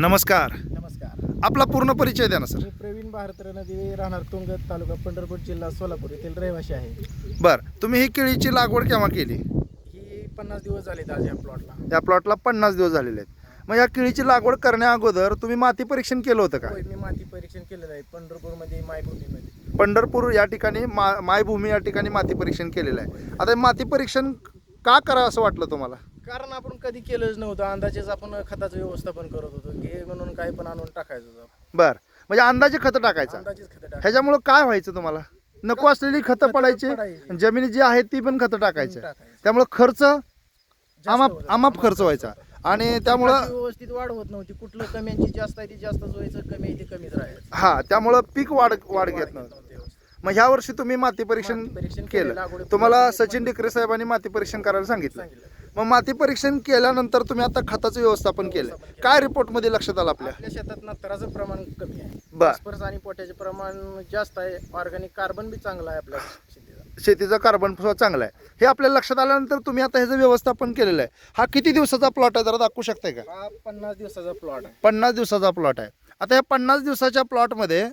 नमस्कार. नमस्कार. आपला पूर्ण परिचय द्या ना सर. मी प्रवीण भारत नदी राहणार तुंगत तालुका पंढरपूर जिल्हा सोलापूर येथील रहिवासी आहे. बर. तुम्ही ही केळीची लागवड केव्हा केली? ही पन्नास दिवस झाले आज या प्लॉटला या प्लॉटला पन्नास दिवस झालेले आहेत. मग या केळीची लागवड करण्या अगोदर तुम्ही माती परीक्षण केलं होतं का? होय मी माती परीक्षण केलेलं आहे पंढरपूरमध्ये मायभूमीमध्ये. पंढरपूर या ठिकाणी मा मायभूमी या ठिकाणी माती परीक्षण केलेलं आहे. आता हे माती परीक्षण का करावं असं वाटलं तुम्हाला? कारण आपण कधी केलंच नव्हतं. अंदाजेच आपण खताचं व्यवस्थापन करत होतो. घे म्हणून काही पण आणून टाकायचं होतं. बर. म्हणजे अंदाजे खतं टाकायचं. अंदाजेच खतं टाकायचं. ह्याच्यामुळं काय व्हायचं तुम्हाला? नको असलेली खतं खतं पडायची. पडायची. जमिनी जी आहेत ती पण खतं टाकायचे. टाकायचं. त्यामुळं खर्च जास्त आमाप. आमाप खर्च व्हायचा. आणि त्यामुळं व्यवस्थित वाढ होत नव्हती. कुठलं कम्यांची जास्त आहे ती जास्तच व्हायचं कमी आहे ती कमीच राहायचं. हा त्यामुळं पीक वाढ वाढ घेत नव्हतं. व्यवस्थित. मग ह्या वर्षी तुम्ही माती परीक्षण माती परीक्षण केलं, तुम्हाला सचिन डिकरे साहेबांनी माती परीक्षण करायला सांगितलं. सांगितलं. मग माती परीक्षण केल्यानंतर तुम्ही आता खताचं व्यवस्थापन केलं. काय रिपोर्टमध्ये लक्षात आलं आपल्या? आपल्या शेतात नत्राचं प्रमाण कमी आहे. बर. फॉस्फरस आणि पोटॅचे प्रमाण जास्त आहे. ऑर्गॅनिक कार्बन बी चांगला आहे आपल्या शेतीचा. शेतीचा कार्बन सुद्धा चांगला आहे. हे आपल्या लक्षात आल्यानंतर तुम्ही आता ह्याचं व्यवस्थापन केलेलं आहे हा किती दिवसाचा प्लॉट आहे? जरा दाखवू शकताय का? हा पन्नास दिवसाचा प्लॉट आहे. पन्नास दिवसाचा प्लॉट आहे. आता या पन्नास दिवसाच्या प्लॉटमध्ये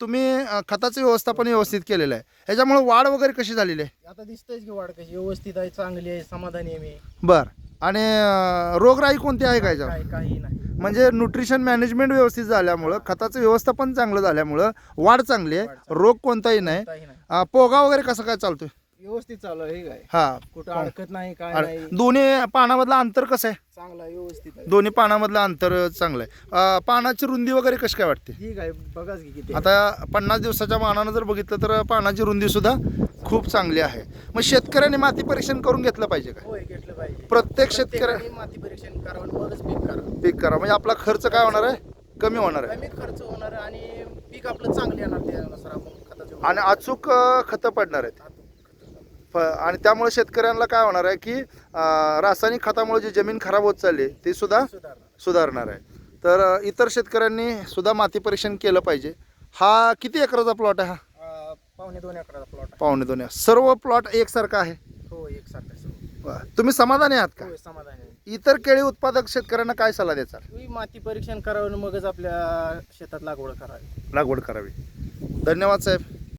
तुम्ही अं, खताचं व्यवस्थापन व्यवस्थित केलेलं आहे. ह्याच्यामुळे वाढ वगैरे कशी झालेली आहे? आता दिसतंयच की वाढ कशी. व्यवस्थित आहे चांगली आहे समाधानी आहे मी. बर. आणि अं, रोगराई कोणती आहे का ह्याच्यावर काही नाही. म्हणजे न्यूट्रिशन मॅनेजमेंट व्यवस्थित झाल्यामुळं खताचं व्यवस्थापन चांगलं झाल्यामुळं वाढ चांगली आहे. रोग कोणताही नाही. काही नाही. अं, पोगा वगैरे कसं काय चालतोय? व्यवस्थित चालू आहे हे काय? हा. कुठं अडकत नाही काय नाही. दोन्ही पानामधलं अंतर कसं आहे? चांगला आहे व्यवस्थित आहे. दोन्ही पानामधलं अंतर चांगलं आहे. अं, पानाची रुंदी वगैरे कशी काय वाटते? ठीक आहे बघाच की किती आता पन्नास दिवसाच्या मानानं जर बघितलं तर पानाची रुंदी सुद्धा खूप चांगली आहे. मग शेतकऱ्यांनी माती परीक्षण करून घेतलं पाहिजे का? होय घेतलं पाहिजे. प्रत्येक शेतकऱ्या प्रत्येकाने माती परीक्षण करावं आणि मगच पीक करावं. पीक करा म्हणजे आपला खर्च काय होणार आहे? कमी होणार आहे. कमी खर्च होणार आहे आणि पीक आपलं चांगलं येणार त्यानुसार आपण खताचं आणि अचूक अं, खतं पडणार आहेत. फ- आणि त्यामुळे शेतकऱ्यांना काय होणार आहे की रासायनिक खतामुळे जी जमीन खराब होत चालली ती सुद्धा सुधारणार आहे. तर इतर शेतकऱ्यांनी सुद्धा माती परीक्षण केलं पाहिजे. हा किती एकराचा प्लॉट आहे हा? पावणे दोन एकराचा प्लॉट पावणे दोन. सर्व प्लॉट एकसारखा आहे? हो एक सारखं वा. तुम्ही समाधानी आहात का? समाधान आहे. इतर केळी उत्पादक शेतकऱ्यांना काय सल्ला तुम्ही माती परीक्षण करावं मगच आपल्या शेतात लागवड करावी. लागवड करावी. धन्यवाद साहेब.